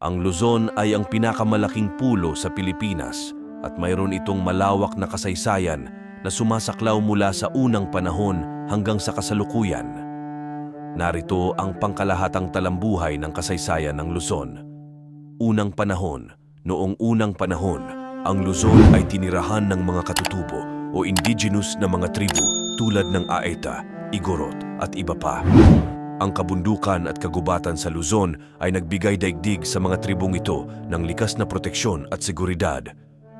Ang Luzon ay ang pinakamalaking pulo sa Pilipinas at mayroon itong malawak na kasaysayan na sumasaklaw mula sa unang panahon hanggang sa kasalukuyan. Narito ang pangkalahatang talambuhay ng kasaysayan ng Luzon. Unang panahon, noong unang panahon, ang Luzon ay tinirahan ng mga katutubo o indigenous na mga tribu tulad ng Aeta, Igorot at iba pa. Ang kabundukan at kagubatan sa Luzon ay nagbigay daigdig sa mga tribong ito ng likas na proteksyon at seguridad.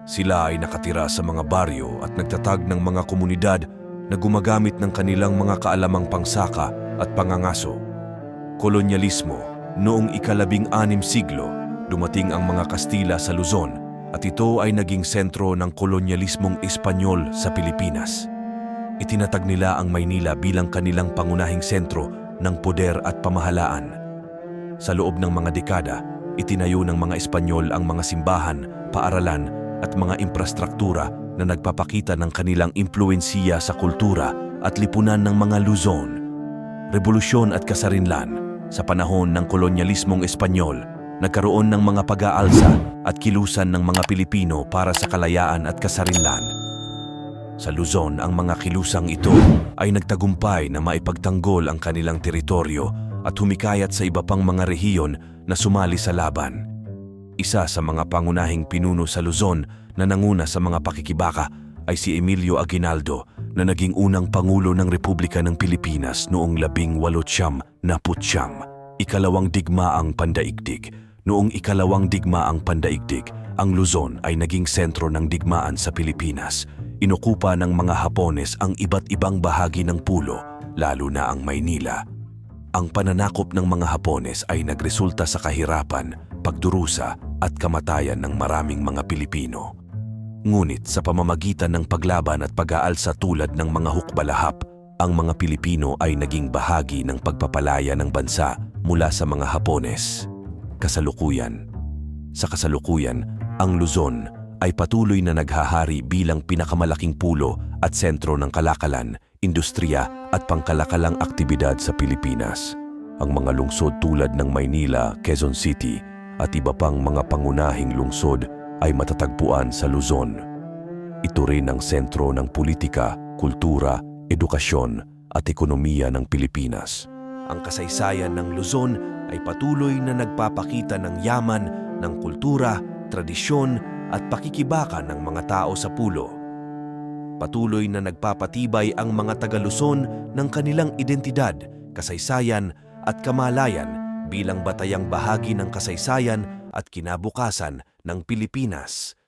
Sila ay nakatira sa mga baryo at nagtatag ng mga komunidad na gumagamit ng kanilang mga kaalamang pangsaka at pangangaso. Kolonyalismo Noong ikalabing anim siglo, dumating ang mga Kastila sa Luzon at ito ay naging sentro ng kolonyalismong Espanyol sa Pilipinas. Itinatag nila ang Maynila bilang kanilang pangunahing sentro ng poder at pamahalaan. Sa loob ng mga dekada, itinayo ng mga Espanyol ang mga simbahan, paaralan at mga infrastruktura na nagpapakita ng kanilang impluensiya sa kultura at lipunan ng mga Luzon. Revolusyon at kasarinlan sa panahon ng kolonyalismong Espanyol, nagkaroon ng mga pag-aalsa at kilusan ng mga Pilipino para sa kalayaan at kasarinlan. Sa Luzon, ang mga kilusang ito ay nagtagumpay na maipagtanggol ang kanilang teritoryo at humikayat sa iba pang mga rehiyon na sumali sa laban. Isa sa mga pangunahing pinuno sa Luzon na nanguna sa mga pakikibaka ay si Emilio Aguinaldo na naging unang Pangulo ng Republika ng Pilipinas noong labing walotsyam na putsyam. Ikalawang digmaang pandaigdig. Noong ikalawang digmaang pandaigdig, ang Luzon ay naging sentro ng digmaan sa Pilipinas. Inukupa ng mga Hapones ang iba't ibang bahagi ng pulo, lalo na ang Maynila. Ang pananakop ng mga Hapones ay nagresulta sa kahirapan, pagdurusa at kamatayan ng maraming mga Pilipino. Ngunit sa pamamagitan ng paglaban at pag-aalsa tulad ng mga hukbalahap, ang mga Pilipino ay naging bahagi ng pagpapalaya ng bansa mula sa mga Hapones. Kasalukuyan Sa kasalukuyan, ang Luzon ay patuloy na naghahari bilang pinakamalaking pulo at sentro ng kalakalan, industriya at pangkalakalang aktibidad sa Pilipinas. Ang mga lungsod tulad ng Maynila, Quezon City at iba pang mga pangunahing lungsod ay matatagpuan sa Luzon. Ito rin ang sentro ng politika, kultura, edukasyon at ekonomiya ng Pilipinas. Ang kasaysayan ng Luzon ay patuloy na nagpapakita ng yaman ng kultura, tradisyon at pakikibaka ng mga tao sa pulo. Patuloy na nagpapatibay ang mga taga-Luzon ng kanilang identidad, kasaysayan at kamalayan bilang batayang bahagi ng kasaysayan at kinabukasan ng Pilipinas.